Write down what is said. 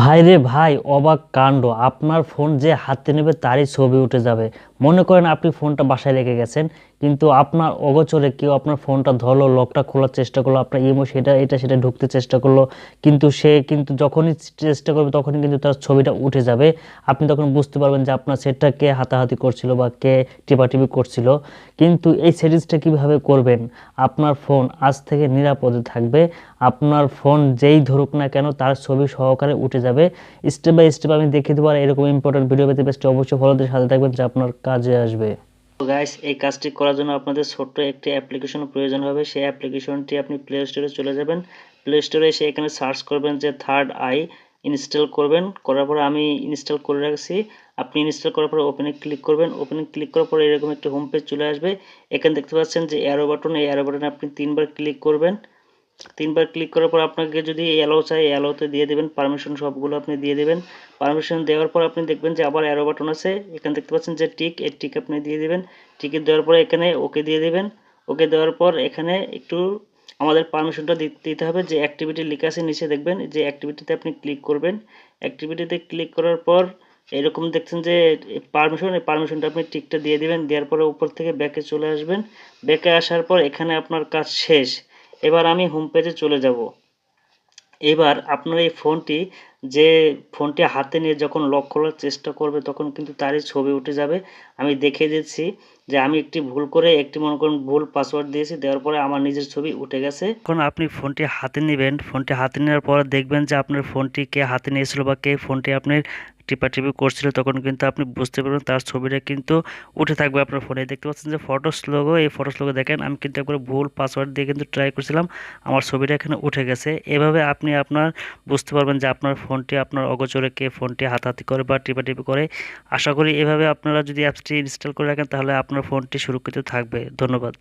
ভাই রে ভাই অবাক কাণ্ড। আপনার ফোন যে হাতে নেবে তারই ছবি উঠে যাবে। মনে করেন আপনি ফোনটা বাসায় রেখে গেছেন, কিন্তু আপনার অগোচরে কেউ আপনার ফোনটা ধরলো লকটা খোলার চেষ্টা করল, আপনার ইমো সেটা, এটা সেটা ঢুকতে চেষ্টা করল, কিন্তু সে কিন্তু যখনই চেষ্টা করবে তখনই কিন্তু তার ছবিটা উঠে যাবে। আপনি তখন বুঝতে পারবেন যে আপনার সেটটা কে হাতাহাতি করছিল বা কে টিপাটিপি করছিল। কিন্তু এই সেটিংসটা কীভাবে করবেন? আপনার ফোন আজ থেকে নিরাপদে থাকবে। আপনার ফোন যেই ধরুক না কেন তার ছবি সহকারে উঠে যাবে। স্টেপ বাই স্টেপ আমি দেখিয়ে দেবো, আর এরকম ইম্পর্টেন্ট ভিডিও পেতে বেস্ট অবশ্যই ফলোদের সাথে থাকবেন, যে আপনার কাজে আসবে। তো গাইস এই কাজটি করার জন্য আপনাদের ছোট্ট একটি অ্যাপ্লিকেশন প্রয়োজন হবে। সেই অ্যাপ্লিকেশনটি আপনি প্লে স্টোরে চলে যাবেন। প্লে স্টোরে এসে এখানে সার্চ করবেন যে থার্ড আই ইনস্টল করবেন। করার পরে আমি ইনস্টল করে রাখছি। আপনি ইনস্টল করার পরে ওপেনে ক্লিক করবেন। ওপেনে ক্লিক করার পরে এরকম একটা হোম পেজ চলে আসবে। এখানে দেখতে পাচ্ছেন যে অ্যারো বাটন এই অ্যারো বাটনে আপনি তিনবার ক্লিক করবেন। তিনবার ক্লিক করার পর আপনাকে যদি অ্যালো চাই অ্যালোতে দিয়ে দেবেন পারমিশন সবগুলো আপনি দিয়ে দেবেন। পারমিশন দেওয়ার পর আপনি দেখবেন যে আবার অ্যারো বাটন আছে। এখানে দেখতে পাচ্ছেন যে টিক এই টিক আপনি দিয়ে দেবেন। টিকে দেওয়ার পরে এখানে ওকে দিয়ে দেবেন। ওকে দেওয়ার পর এখানে একটু আমাদের পারমিশনটা দিতে হবে যে অ্যাক্টিভিটি লেখা আছে, নিচে দেখবেন যে অ্যাক্টিভিটিতে আপনি ক্লিক করবেন। অ্যাক্টিভিটিতে ক্লিক করার পর এরকম দেখছেন যে পারমিশন এই পারমিশনটা আপনি টিকটা দিয়ে দিবেন। দেওয়ার পরে উপর থেকে ব্যাকে চলে আসবেন। ব্যাকে আসার পর এখানে আপনার কাজ শেষ। এবার আমি হোম পেজে চলে যাব। এবার আপনার এই ফোনটি যে ফোনটি হাতে নিয়ে যখন লক করার চেষ্টা করবে, তখন কিন্তু তারই ছবি উঠে যাবে। আমি দেখে দিচ্ছি যে আমি একটি ভুল করে একটি মনে করুন ভুল পাসওয়ার্ড দিয়েছি, দেওয়ার পরে আমার নিজের ছবি উঠে গেছে। এখন আপনি ফোনটি হাতে নেবেন। ফোনটি হাতে নেওয়ার পর দেখবেন যে আপনার ফোনটি কে হাতে নিয়েছিল বা কে ফোনটি আপনার টিপাটিপি করছিল, তখন কিন্তু আপনি বুঝতে পারবেন তার ছবিটা কিন্তু উঠে থাকবে আপনার ফোনে দেখতে পাচ্ছেন যে ফটো স্লোগো এই ফটো লোগো দেখেন, আমি কিন্তু একবার ভুল পাসওয়ার্ড দিয়ে কিন্তু ট্রাই করছিলাম, আমার ছবিটা এখানে উঠে গেছে। এভাবে আপনি আপনার বুঝতে পারবেন যে আপনার ফোনটি আপনার অগোচরে কে ফোনটি হাতাহাতি করে বা টিপাটিপি করে। আশা করি এভাবে আপনারা যদি অ্যাপসটি ইনস্টল করে রাখেন, তাহলে আপনার ফোনটি সুরক্ষিত থাকবে। ধন্যবাদ।